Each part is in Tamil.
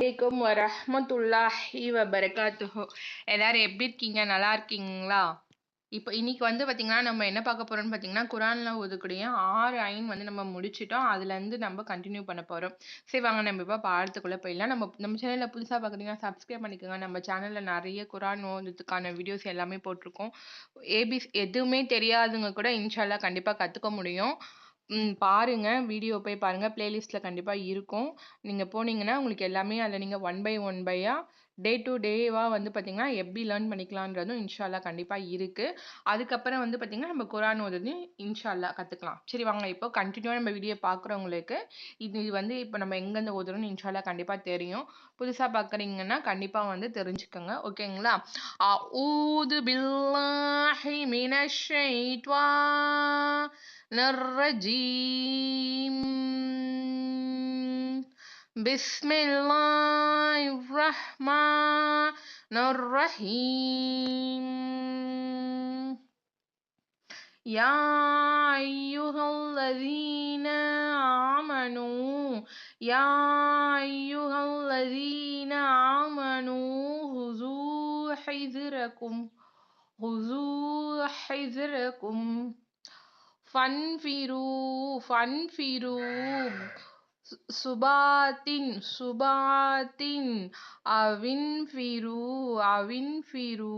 அலைக்கும் வரமத்துல்லாஹி வபரகாத்துஹு. எல்லாரும் எப்படி இருக்கீங்க? நல்லா இருக்கீங்களா? இப்போ இன்னைக்கு வந்து பார்த்தீங்கன்னா நம்ம என்ன பார்க்க போறோம்னு பார்த்தீங்கன்னா குரான்ல ஒதுக்கூடிய ஆறு ஐன் வந்து நம்ம முடிச்சிட்டோம். அதுலேருந்து நம்ம கண்டினியூ பண்ண போறோம். சரி வாங்க நம்ம இப்போ பாடத்துக்குள்ள போயிடலாம். நம்ம நம்ம சேனலில் புதுசாக பார்க்குறீங்கன்னா சப்ஸ்கிரைப் பண்ணிக்கோங்க. நம்ம சேனலில் நிறைய குரான் ஓதுக்கான வீடியோஸ் எல்லாமே போட்டிருக்கோம். ஏபிஸ் எதுவுமே தெரியாதுங்க கூட இன்ஷால்லா கண்டிப்பாக கற்றுக்க முடியும். ம், பாருங்க. வீடியோ போய் பாருங்க. பிளேலிஸ்ட்ல கண்டிப்பா இருக்கும். நீங்க போனீங்கன்னா உங்களுக்கு எல்லாமே அதில் நீங்க ஒன் பை ஒன் பையா டே டு டேவா வந்து பாத்தீங்கன்னா எப்படி லேர்ன் பண்ணிக்கலான்றதும் இன்ஷால்லா கண்டிப்பா இருக்கு. அதுக்கப்புறம் வந்து பாத்தீங்கன்னா நம்ம குரான் ஓதுறதையும் இன்ஷால்லா கத்துக்கலாம். சரி வாங்க. இப்போ கண்டினியூவா நம்ம வீடியோ பார்க்குறவங்களுக்கு இது வந்து இப்போ நம்ம எங்கேருந்து ஓதுறோம்னு இன்ஷால்லா கண்டிப்பா தெரியும். புதுசா பார்க்குறீங்கன்னா கண்டிப்பா வந்து தெரிஞ்சுக்கோங்க. ஓகேங்களா? ஊது பில்லாஹி மினஷ் الرجيم. بسم الله الرحمن الرحيم. يا أيها الذين آمنوا يا أيها الذين آمنوا خذوا حذركم خذوا حذركم. ஃபன்ஃபிரூ ஃபன்ஃபிரூ சுபாத்தின் சுபாத்தின். அவின்ஃபிரூ அவின்ஃபிரூ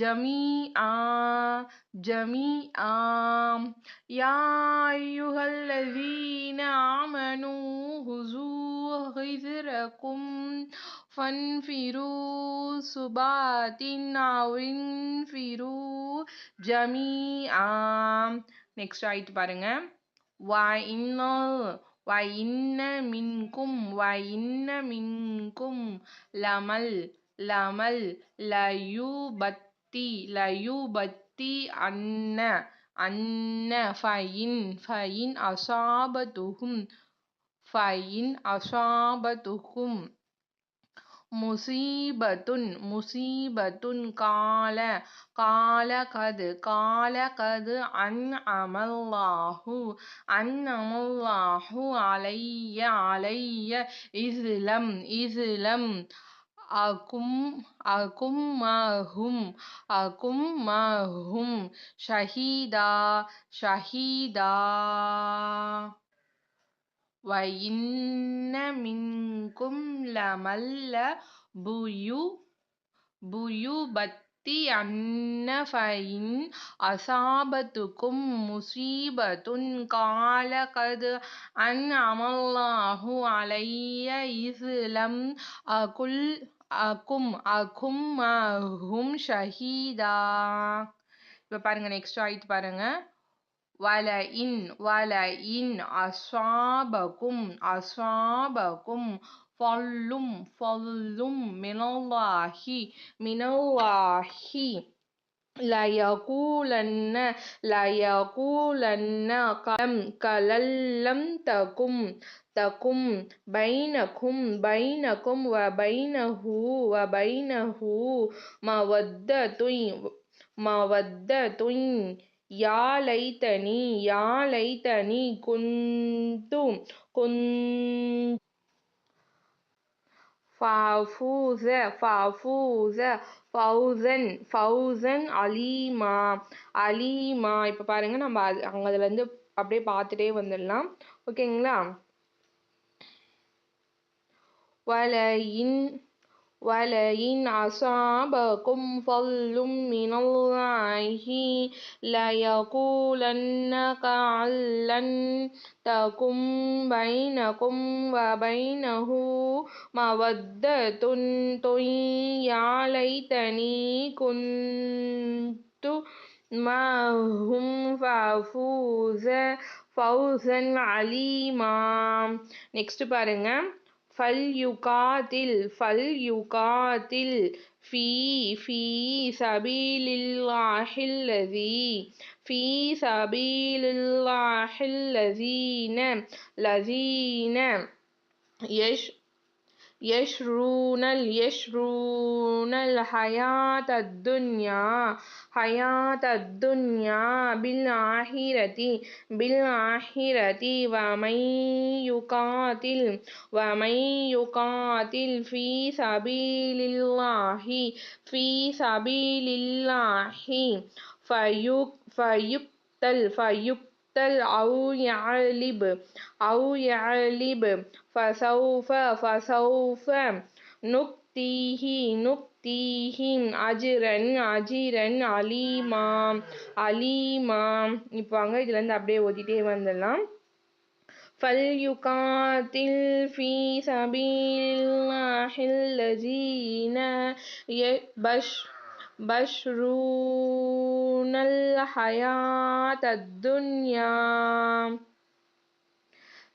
ஜமீ ஆ ஜமீ ஆம் யாயுகல்லதீன ஆமனூ ஹுசூ ஹிதிரக்கும் ஃபன்ஃபிரூ சுபாத்தின் அவின்ஃபிரூ ஜமீ ஆம் நெக்ஸ்ட் ஆயிட்டு பாருங்க. வா இன்னோ வா இன்ன மின்கும் வா இன்ன மின்கும் லமல் லமல் லயூ பத்தி லயூ பத்தி அன்ன அன்ன ஃபயின் ஃபயின் அசாபதுகும் ஃபயின் அசாபதுகும். கால கது கால கது அன் அமல்லாஹு அன் அமல்லாஹு அலைய அலைய இஸ்லம் இஸ்லம் அகும் அகும் மஹும் அகும் மஹும் ஷஹீதா ஷஹீதா. وَإِنَّ مِنكُمْ لَمَن لَّبُيُّ بُيُّبَتِّئَنَّ فَإِنْ أَصَابَتْكُم مُّصِيبَةٌ قَالَ قَدْ أَنْعَمَ اللَّهُ عَلَيَّ إِذْ لَمْ أَكُن அக்கும் அக்கும் மஹும் ஷஹீதா இப்போ பாருங்க நெக்ஸ்ட் ஆயிட்டு பாருங்க ولئن ولئن أصابكم أصابكم فضل فضل من الله من الله. لا يقولن لا يقولن كلم كلن لم تكم تكم بينكم بينكم وبينه وبينه مودة مودة லைத்தனி யா குந்தும் குந்து குன் ஃபூஸ ஃபூஸ ஃபௌசன் ஃபௌசன் அலீமா அலீமா. இப்போ பாருங்க நம்ம அது அங்கே அதுலேருந்து அப்படியே பார்த்துட்டே வந்துடலாம். ஓகேங்களா? வலையின் ولئن أصابكم فضل من الله ليقولن كأن لم تكن بينكم وبينه مودة يا ليتني كنت معهم فأفوز فوزا عليما நெக்ஸ்ட் பாருங்க فليقاتل فليقاتل في في سبيل الله الذي في سبيل الله الذين الذين يش يشرون يشرون الحياة الدنيا حياة الدنيا بالآخرة بالآخرة ومن يقاتل ومن يقاتل في سبيل الله في سبيل الله فيق فيقتل فيقتل أو يعلب أو يعلب فسوف فسوف نؤتيه نؤتيه أجرا أجرا அலீமா அலீமா இப்போ வாங்க இதுல இருந்து அப்படியே ஓதிட்டே வந்துடலாம் فليقاتل في سبيل الله الذين يبش بشرون الحياة الدنيا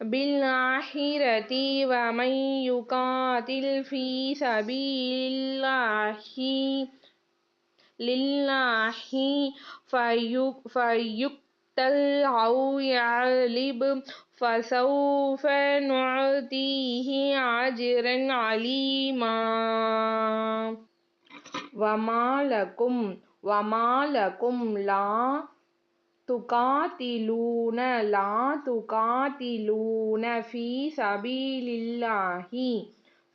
بالآخرة ومن يقاتل في سبيل الله لله فيق- فيقتل أو يغلب فسوف نعطيه أجرا عليما వమాలకుం వమాలకుం లా துகாத்திலூன லா துகாத்திலூன ஃபீ சபீலில்லாஹி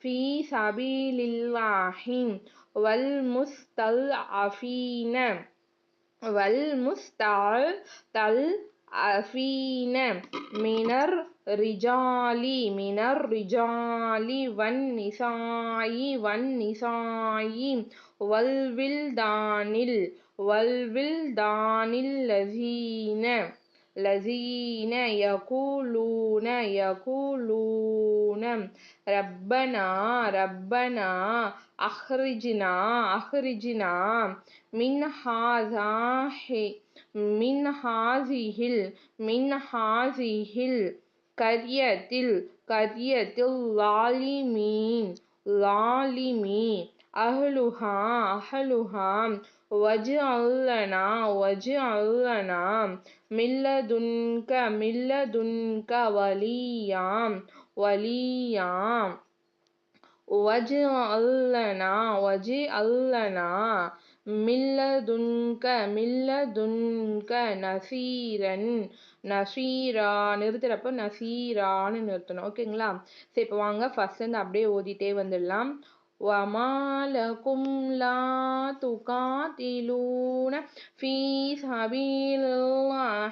ஃபீ சபீலில்லாஹி வல் முஸ்தல் அஃபீன வல் முஸ்தால் தல் அஃபீன மினர் ரிஜாலி மினர் ரிஜாலி வன் நிசாயி வன் நிசாயி வல்வில் தானில் வல்வில் தானில் லசீன லசீன யகூலூன யகூலூன. ரப்பனா ரப்பனா அஹ்ரிஜினா அஹ்ரிஜினா. மின்ஹாசா மின்ஹாசிஹில் மின்ஹாசிஹில். கரியத்தில் கர்யத்தில் கர்யத்தில் லாலிமீன் லாலிமீன் அஹ்லுஹா அஹ்லுஹா வஜு அல்லனா வஜு அல்லனா மில்லதுன்க மில்லதுன்க வலியாம் வலியாம். وليا وليا واجعل لنا واجعل لنا من لدنك من لدنك نصيرا நசீரா நிறுத்துறப்ப நசீரான்னு நிறுத்தணும் ஓகேங்களா சரி இப்போ வாங்க ஃபர்ஸ்ட் இருந்து அப்படியே ஓதிட்டே வந்துடலாம் وما لكم لا تقاتلون في سبيل الله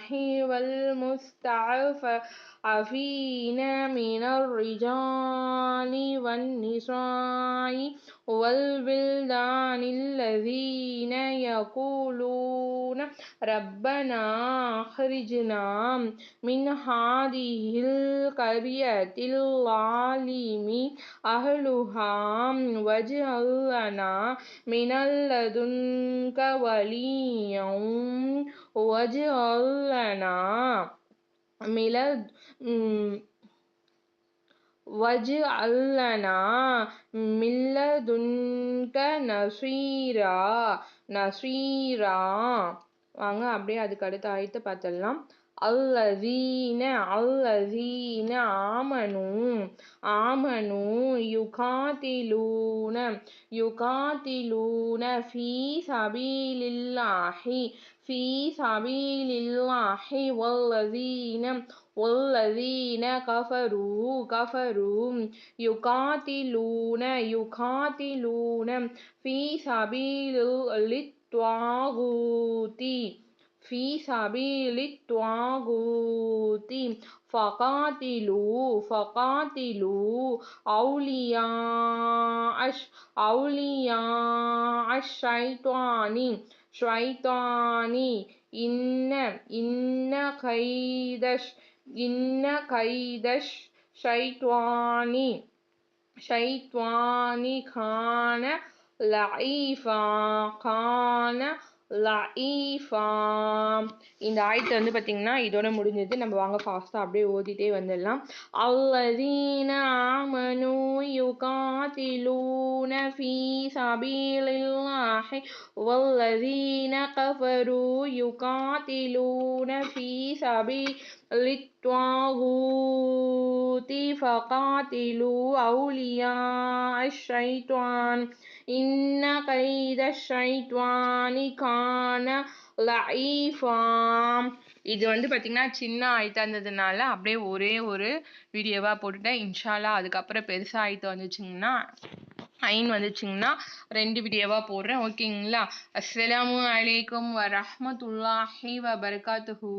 والمستضعفين من الرجال والنساء والبلدان الذين يقولون ربنا أخرجنا من هذه القرية الظالم أهلها واجعل لنا من لدنك وليا واجعل لنا من வஜ்அல்னா மில்லதுன்க நசீரா நசீரா. வாங்க அப்படியே அதுக்கு அடுத்த ஆயத்தை பார்த்துடலாம். அல்லதீன அல்லதீன ஆமனு ஆமனு யுகாதிலூன யுகாதிலூன ஃபீ சபீலில்லாஹி ஃபீ சபீலில்லாஹி வல்லதீன والذين كفروا كفروا يقاتلون يقاتلون في سبيل الطاغوت في سبيل الطاغوت فقاتلوا فقاتلوا أولياء الش- أولياء الشيطان شيطان إن إن كيد இன்ன கைதஷ் ஷைத்வானி ஷைத்வானி கான லஈஃபா கான லஈஃபாம் இந்த ஆயத்தை வந்து பார்த்தீங்கன்னா இதோட முடிஞ்சது. நம்ம வாங்க ஃபாஸ்ட்டாக அப்படியே ஓதிட்டே வந்துடலாம். அல்லதீன ஆமனு யுகாதிலூன ஃபீ சபீலில்லாஹி வல்லதீன கஃபரு யுகாத்திலூன ஃபீ சபீலித் الطاغوت فقاتلوا أولياء الشيطان إن كيد الشيطان كان ضعيفا இது வந்து பார்த்தீங்கன்னா சின்ன ஆயத்தா இருந்ததுனால அப்படியே ஒரே ஒரு வீடியோவா போட்டுட்டேன் இன்ஷால்லா அதுக்கப்புறம் பெருசா ஆயத்து வந்துச்சுங்கன்னா ஐன் வந்துச்சுங்கன்னா ரெண்டு வீடியோவா போடுறேன் ஓகேங்களா அஸ்ஸலாமு அலைக்கும் வரஹ்மத்துல்லாஹி வபரகாத்துஹு